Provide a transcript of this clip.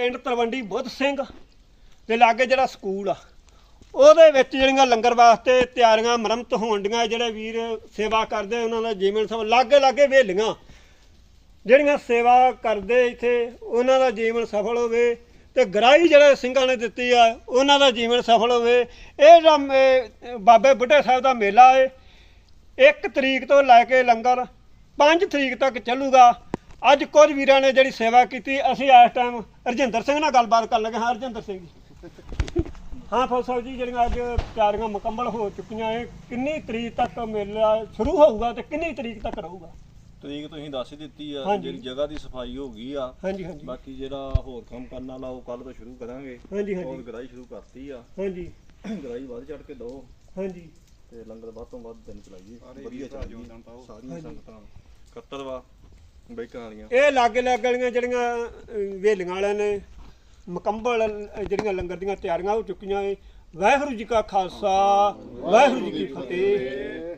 ਪਿੰਡ ਤਲਵੰਡੀ ਬੁੱਧ ਸਿੰਘ ਦੇ ਲਾਗੇ ਜਿਹੜਾ ਸਕੂਲ ਆ, ਉਹਦੇ ਵਿੱਚ ਜਿਹੜੀਆਂ ਲੰਗਰ ਵਾਸਤੇ ਤਿਆਰੀਆਂ ਮੁਰੰਮਤ ਹੋਣ ਡੀਆਂ ਜਿਹੜੇ ਵੀਰ ਸੇਵਾ ਕਰਦੇ, ਉਹਨਾਂ ਦਾ ਜੀਵਨ ਸਫਲ ਲਾਗੇ ਲਾਗੇ ਵੇਲੀਆਂ ਜਿਹੜੀਆਂ ਸੇਵਾ ਕਰਦੇ ਇੱਥੇ, ਉਹਨਾਂ ਦਾ ਜੀਵਨ ਸਫਲ ਹੋਵੇ ਤੇ ਗਰਾਈ ਜਿਹੜੇ ਸਿੰਘਾਂ ਨੇ ਦਿੱਤੀ ਆ, ਉਹਨਾਂ ਦਾ ਜੀਵਨ ਸਫਲ ਹੋਵੇ। ਇਹ ਜਿਹੜਾ ਬਾਬੇ ਬੁੱਢੇ ਸਾਹਿਬ ਦਾ ਮੇਲਾ ਹੈ ਇੱਕ ਤਰੀਕ ਤੋਂ ਲੈ ਕੇ ਲੰਗਰ 5 ਤਰੀਕ ਤੱਕ ਚੱਲੂਗਾ। ਅੱਜ ਕੁਝ ਵੀਰਾਂ ਨੇ ਜਿਹੜੀ ਸੇਵਾ ਕੀਤੀ ਅਸੀਂ ਇਸ ਟਾਈਮ ਰਜਿੰਦਰ ਸਿੰਘ ਨਾਲ ਗੱਲਬਾਤ ਕਰਨ ਲੱਗੇ ਹਾਂ। ਰਜਿੰਦਰ ਸਿੰਘ ਜੀ। ਹਾਂ ਫੌਜ ਸਾਹਿਬ ਜੀ ਜਿਹੜੀਆਂ ਅੱਜ ਤਿਆਰੀਆਂ ਮੁਕੰਮਲ ਹੋ ਚੁੱਕੀਆਂ ਇਹ ਕਿੰਨੀ ਤਰੀਕ ਤੱਕ ਮੇਲਾ ਸ਼ੁਰੂ ਹੋਊਗਾ ਤੇ ਕਿੰਨੀ ਤਰੀਕ ਤੱਕ ਰਹੂਗਾ? ਤਰੀਕ ਤੁਸੀਂ ਦੱਸ ਦਿੱਤੀ ਆ ਜਿਹੜੀ ਜਗ੍ਹਾ ਦੀ ਸਫ਼ਾਈ ਹੋ ਗਈ ਆ। ਹਾਂਜੀ ਹਾਂਜੀ। ਬਾਕੀ ਜਿਹੜਾ ਹੋਰ ਕੰਮ ਕਰਨ ਵਾਲਾ ਉਹ ਕੱਲ ਤੋਂ ਸ਼ੁਰੂ ਕਰਾਂਗੇ। ਹਾਂਜੀ, ਹਾਂਜੀ। ਹੋਰ ਗ੍ਰਾਈ ਸ਼ੁਰੂ ਕਰਤੀ ਆ। ਹਾਂਜੀ। ਗ੍ਰਾਈ ਵੱਧ ਚੜ ਕੇ ਦੋ ਹਾਂਜੀ। ਤੇ ਲੰਗਰ ਵੱਧ ਤੋਂ ਦਿਨ ਚਲਾਈਏ। ਵਧੀਆ ਚਲਾਈਏ ਸਾਰੀਆਂ ਸੰਗਤਾਂ 71ਵਾਂ ਇਹ ਲਾਗੇ ਲੱਗ ਵਾਲੀਆਂ ਜਿਹੜੀਆਂ ਵੇਲੀਆਂ ਵਾਲਿਆਂ ਨੇ, ਮੁਕੰਮਲ ਜਿਹੜੀਆਂ ਲੰਗਰ ਦੀਆਂ ਤਿਆਰੀਆਂ ਹੋ ਚੁੱਕੀਆਂ ਏ ਵਾਹਿਗੁਰੂ ਜੀ ਕਾ ਖਾਲਸਾ, ਵਾਹਿਗੁਰੂ ਜੀ ਕੀ ਫਤਿਹ।